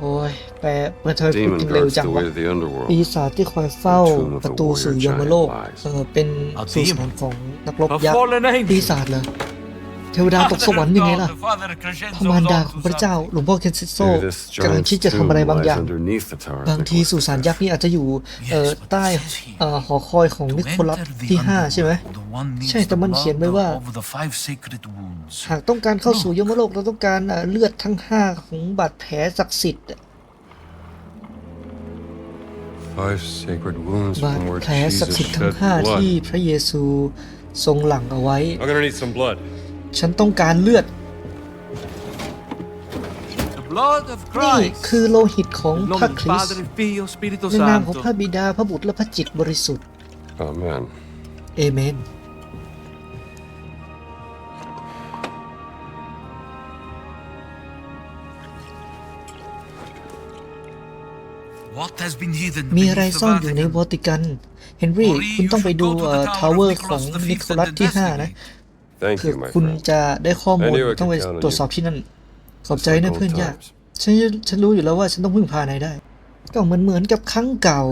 โอ้ยแปลเมื่อเธอพูด Demon จริงเร็ว guards จัง the วะ way to the underworld. ปีศาจที่คอยเฝ้า The tomb of the ประตูสู่ warrior ยมโลก giant lies เออเป็น A สุสาน demon? ของนักรบ A ยักษ์ fallen angel. ปีศาจเหรอเทวดาตกสวรรค์ยังไงล่ะ The Father พ Crescenzo ระมารดา was ข on อง to พระเจ้า something. หลวงพ่อเคนซิโซ Maybe this กำลัง giant's คิดจะทำอะไร tomb บางอย่าง lies underneath the tower. of บางที Nicholas สุสาน II. ยักษ์นี่อาจจะอยู่เอ่อ Yes, but ใต้ it says here, เอ่อหอคอยของ To นิโคลัส enter the ที่ 5 ใช่ไหม underworld, the one needs ใช่แต่มัน the เขียนไว้ blood ว่า of the five sacred wounds. หากต้องการเข้าสู่ยมโลกเราต้องการเอ่อเลือดทั้ง5ของบาดแผลศักดิ์สิทธิ์ Five sacred wounds บาด from where แผลศักดิ์ Jesus สิทธิ์ทั้ง shed ห้า blood. ที่พระเยซูทรงหลั่งเอาไว้ I'm gonna need some blood. ฉันต้องการเลือด The blood of นี่ Christ. คือโลหิตของ In พระ nome ค del ริสต์ Padre, Figlio, Spirito ในนามของพระ Santo. บิดาพระบุตรและพระจิตบริสุทธิ์ Amen. เอเมน What has been hidden มีอะไร beneath the ซ่อนอยู่ใน Vatican? วอติกัน เฮนรี่คุณต้องไปดูทาวเวอร์ของนิโคลัสที่ 5 นะ Thank คือ you, my คุณ friend. จะได้ข้อมูล I knew I could ต้องไป count on ตรวจสอบ you. ที่นั่น ขอบใจ It's นะ like เพื่อน old ยาก times. ฉันฉันรู้อยู่แล้วว่าฉันต้องพึ่งพานายได้ ก็เหมือนเหมือนกับครั้งเก่า